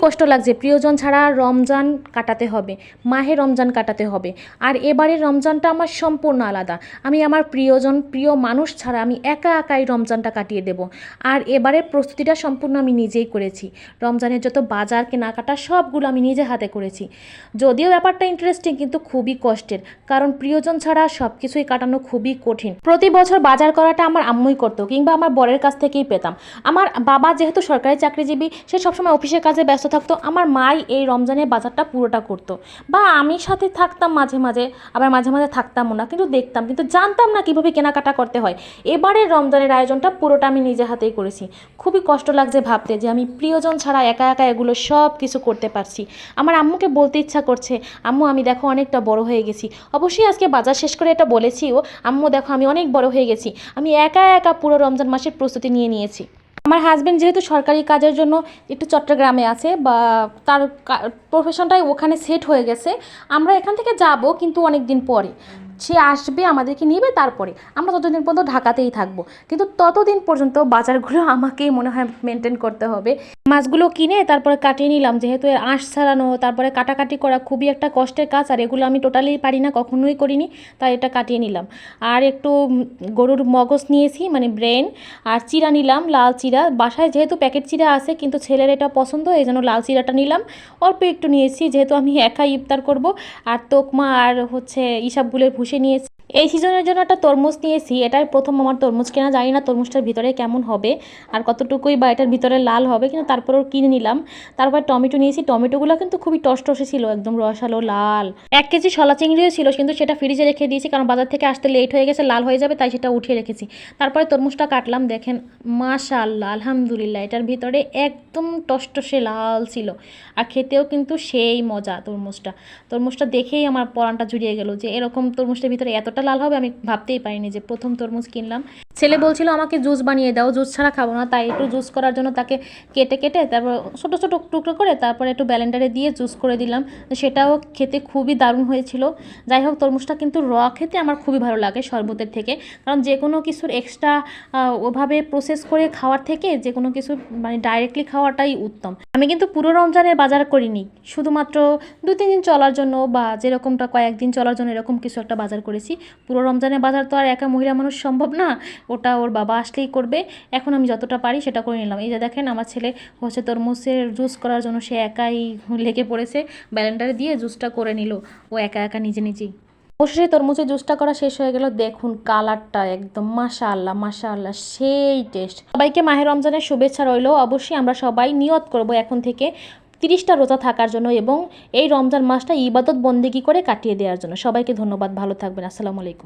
কষ্ট লাগছে। প্রিয়জন ছাড়া রমজান কাটাতে হবে, মাহে রমজান কাটাতে হবে। আর এবারের রমজানটা আমার সম্পূর্ণ আলাদা। আমি আমার প্রিয়জন, প্রিয় মানুষ ছাড়া আমি একা একাই রমজানটা কাটিয়ে দেব। আর এবারের প্রস্তুতিটা সম্পূর্ণ আমি নিজেই করেছি। রমজানের যত বাজার, কেনাকাটা, সবগুলো আমি নিজে হাতে করেছি। যদিও ব্যাপারটা ইন্টারেস্টিং কিন্তু খুবই কষ্টের। কারণ প্রিয়জন ছাড়া সব কিছুই কাটানো খুবই কঠিন। প্রতি বছর বাজার করাটা আমার আম্মুই করতো কিংবা আমার বরের কাছ থেকেই পেতাম। আমার বাবা যেহেতু সরকারি চাকরিজীবী, সে সবসময় অফিসের কাজে ব্যস্ত থাকতো, আমার মাই এই রমজানের বাজারটা পুরোটা করতো। বা আমি সাথে থাকতাম মাঝে মাঝে, আবার মাঝে মাঝে থাকতামও না, কিন্তু দেখতাম। কিন্তু জানতাম না কীভাবে কেনাকাটা করতে হয়। এবারের রমজানের আয়োজনটা পুরোটা আমি নিজে হাতেই করেছি। খুবই কষ্ট লাগছে ভাবতে যে আমি প্রিয়জন ছাড়া একা একা এগুলো সব কিছু করতে পারছি। আমার আম্মুকে বলতে ইচ্ছা করছে, আম্মু, আমি দেখো অনেকটা বড় হয়ে গেছি। অবশ্যই আজকে বাজার শেষ করে এটা বলেছিও, আম্মু, দেখো আমি অনেক বড় হয়ে গেছি। আমি একা একা পুরো রমজান মাসের প্রস্তুতি নিয়ে নিয়েছি। আমার হাজব্যান্ড যেহেতু সরকারি কাজের জন্য একটু চট্টগ্রামে আছে বা তার প্রফেশনটাই ওখানে সেট হয়ে গেছে। আমরা এখান থেকে যাব কিন্তু অনেক দিন পরে। সে আসবে, আমাদেরকে নেবে তারপরে। আমরা ততদিন পর্যন্ত ঢাকাতেই থাকব। কিন্তু ততদিন পর্যন্ত বাজারগুলো আমাকেই মনে হয় মেনটেন করতে হবে। মাছগুলো কিনে তারপরে কাটিয়ে নিলাম, যেহেতু আঁশ ছাড়ানো, তারপরে কাটাকাটি করা খুবই একটা কষ্টের কাজ, আর এগুলো আমি টোটালি পারি না, কখনোই করিনি, তাই এটা কাটিয়ে নিলাম। আর একটু গরুর মগজ নিয়েছি মানে ব্রেন আর চিরা নিলাম, লাল চিরা। বাসায় যেহেতু প্যাকেট চিরা আছে, কিন্তু ছেলের এটা পছন্দ, এই জন্য লাল চিরাটা নিলাম। অল্প একটু নিয়েছি, যেহেতু আমি একাই ইফতার করব। আর তোকমা আর হচ্ছে ইসাবগুলের ভুষে নিয়েছি। এই সিজনের জন্য একটা তরমুজ নিয়েছি। এটাই প্রথম আমার তরমুজ কেনা। জানি না তরমুজটার ভিতরে কেমন হবে, আর কতটুকুই বা এটার ভিতরে লাল হবে, কিন্তু তারপরেও কিনে নিলাম। তারপর টমেটো নিয়েছি। টমেটোগুলো কিন্তু খুবই টসটসে ছিল, একদম রসালো লাল। এক কেজি শলা চিংড়িও ছিল, কিন্তু সেটা ফ্রিজে রেখে দিয়েছি, কারণ বাজার থেকে আসতে লেট হয়ে গেছে, লাল হয়ে যাবে, তাই সেটা উঠিয়ে রেখেছি। তারপরে তরমুজটা কাটলাম, দেখেন, মাশাআল্লাহ, আলহামদুলিল্লাহ, এটার ভিতরে একদম টসটসে লাল ছিল। আর খেতেও কিন্তু সেই মজা তরমুজটা। তরমুজটা দেখেই আমার পরানটা জুড়িয়ে গেল যে এরকম তরমুজটার ভিতরে এতটা লাল হবে, আমি ভাবতেই পারিনি যে প্রথম তরমুজ কিনলাম। ছেলে বলছিল, আমাকে জুস বানিয়ে দাও, জুস ছাড়া খাব না। তাই একটু জুস করার জন্য তাকে কেটে কেটে তারপর ছোটো ছোটো টুকরো করে তারপরে একটু ব্যালেন্ডারে দিয়ে জুস করে দিলাম। সেটাও খেতে খুবই দারুণ হয়েছিল। যাই হোক, তরমুজটা কিন্তু র খেতে আমার খুবই ভালো লাগে শরবতের থেকে। কারণ যে কোনো কিছুর এক্সট্রা ওভাবে প্রসেস করে খাওয়ার থেকে যে কোনো কিছু মানে ডাইরেক্টলি খাওয়াটাই উত্তম। আমি কিন্তু পুরো রমজানের বাজার করিনি। শুধুমাত্র দু তিন দিন চলার জন্য বা যেরকমটা কয়েকদিন চলার জন্য এরকম কিছু একটা বাজার করেছি। পুরো রমজানের বাজার তো আর একা মহিলা মানুষ সম্ভব না, ওটা ওর বাবা আসলেই করবে। এখন আমি যতটা পারি সেটা করে নিলাম। এই যে দেখেন আমার ছেলে হচ্ছে তরমুজের জুস করার জন্য সে একাই লেগে পড়েছে। ব্যালেন্ডারে দিয়ে জুসটা করে নিল। ও একা একা নিজে নিজেই। অবশেষে তরমুজের জুসটা করা শেষ হয়ে গেল। দেখুন কালারটা একদম মাশা আল্লাহ আল্লাহ সেই টেস্ট সবাইকে মাহের রমজানের শুভেচ্ছা রইল। অবশ্যই আমরা সবাই নিয়ত করব এখন থেকে তিরিশটা রোজা থাকার জন্য এবং এই রমজান মাসটা ইবাদত বন্দিগি করে কাটিয়ে দেওয়ার জন্য। সবাইকে ধন্যবাদ, ভালো থাকবেন। আসসালামু আলাইকুম।